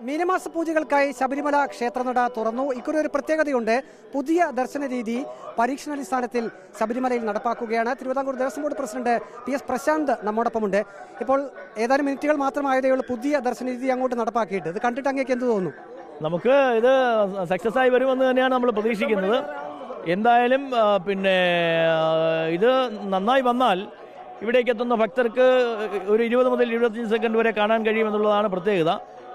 മീനമാസ പൂജകൾക്കായി ശബരിമല ക്ഷേത്രനട തുറന്നു. ഇക്കുറി ഒരു പ്രത്യേകതയുണ്ട്. പുതിയ ദർശന രീതി പരീക്ഷണാടിസ്ഥാനത്തിൽ ശബരിമലയിൽ നടപ്പാക്കുകയാണ്. Travancore Devaswom board president P S Prashanth നമ്മോടൊപ്പമുണ്ട്. ഇപ്പോൾ ഏതാനും മിനിറ്റുകൾ മാത്രമായതേ ഉള്ളൂ പുതിയ ദർശന രീതി അങ്ങോട്ട് നടപ്പാക്കിയിട്ട്. ഇത് കണ്ടിട്ട് അങ്ങേക്ക് എന്ത് തോന്നുന്നു നമുക്ക് ഇത് സക്സസ് ആയി വരുമെന്ന് തന്നെയാണ് നമ്മൾ പ്രതീക്ഷിക്കുന്നത്. എന്തായാലും പിന്നെ ഇത് നന്നായി വന്നാൽ ഇവിടേക്ക് എത്തുന്ന ഭക്തർക്ക് ഒരു ഇരുപത് മുതൽ ഇരുപത്തഞ്ച് സെക്കൻഡ് വരെ കാണാൻ കഴിയുമെന്നുള്ളതാണ് പ്രത്യേകത.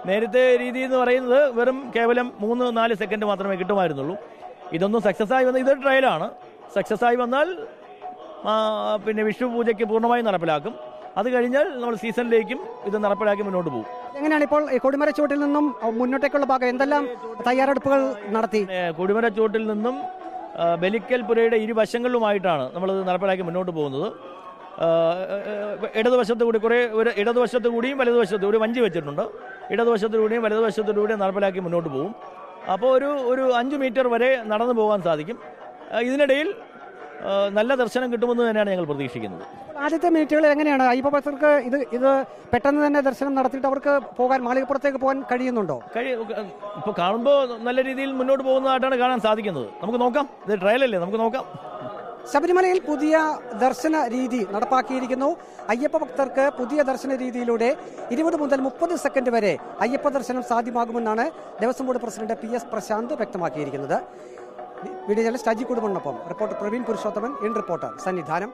നേരത്തെ രീതി എന്ന് പറയുന്നത് വെറും കേവലം മൂന്ന് നാല് സെക്കൻഡ് മാത്രമേ കിട്ടുമായിരുന്നുള്ളൂ. ഇതൊന്നും സക്സസ് ആയി വന്ന ഇത് ട്രയലാണ് സക്സസ് ആയി വന്നാൽ പിന്നെ വിഷു പൂജയ്ക്ക് പൂർണമായും നടപ്പിലാക്കും. അത് കഴിഞ്ഞാൽ നമ്മൾ സീസണിലേക്കും ഇത് നടപ്പിലാക്കി മുന്നോട്ട് പോകും. എങ്ങനെയാണ് ഇപ്പോൾ കൊടിമര ചുവട്ടിൽ നിന്നും മുന്നോട്ടേക്കുള്ള ഭാഗം? എന്തെല്ലാം തയ്യാറെടുപ്പുകൾ നടത്തി? കൊടിമര ചുവട്ടിൽ നിന്നും ബലിക്കൽ പുരയുടെ ഇരുവശങ്ങളിലുമായിട്ടാണ് നമ്മളിത് നടപ്പിലാക്കി മുന്നോട്ട് പോകുന്നത്. ഇടതുവശത്ത് കൂടി കുറേ ഒരു ഇടതുവശത്ത് കൂടിയും വലതുവശത്ത് ഒരു വഞ്ചി വെച്ചിട്ടുണ്ട്. ഇടതുവശത്ത് വലതുവശത്തിലൂടെയും നടപ്പിലാക്കി മുന്നോട്ട് പോകും അപ്പോൾ ഒരു ഒരു അഞ്ച് മീറ്റർ വരെ നടന്നു പോകാൻ സാധിക്കും. ഇതിനിടയിൽ നല്ല ദർശനം കിട്ടുമെന്ന് തന്നെയാണ് ഞങ്ങൾ പ്രതീക്ഷിക്കുന്നത്. ആദ്യത്തെ മിനിറ്റുകൾ എങ്ങനെയാണ്? അയ്യപ്പ ഭക്തർക്ക് ഇത് ഇത് പെട്ടെന്ന് തന്നെ ദർശനം നടത്തിയിട്ട് അവർക്ക് പോകാൻ മാളികപ്പുറത്തേക്ക് പോകാൻ കഴിയുന്നുണ്ടോ? കഴി ഇപ്പോൾ കാണുമ്പോൾ നല്ല രീതിയിൽ മുന്നോട്ട് പോകുന്നതായിട്ടാണ് കാണാൻ സാധിക്കുന്നത്. നമുക്ക് നോക്കാം. ഇത് ട്രയലല്ലേ നമുക്ക് നോക്കാം. ശബരിമലയിൽ പുതിയ ദർശന രീതി നടപ്പാക്കിയിരിക്കുന്നു. അയ്യപ്പ ഭക്തർക്ക് പുതിയ ദർശന രീതിയിലൂടെ ഇരുപത് മുതൽ മുപ്പത് സെക്കൻഡ് വരെ അയ്യപ്പ ദർശനം സാധ്യമാകുമെന്നാണ് Devaswom board president P S Prashanth വ്യക്തമാക്കിയിരിക്കുന്നത്. Video journalist Aji കുടുംബനൊപ്പം reporter Praveen Purushothaman in reporter Sannidhanam.